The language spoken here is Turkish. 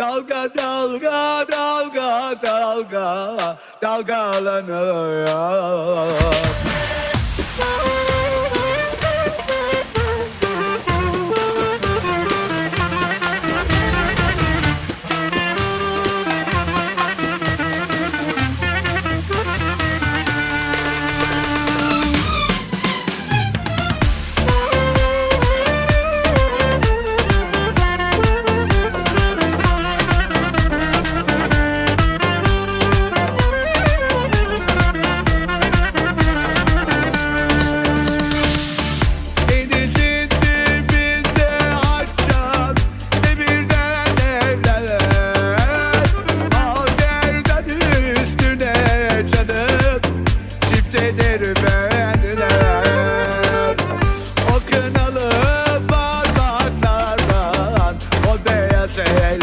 Dalga dalga dalga dalga dalgalanıyor say hey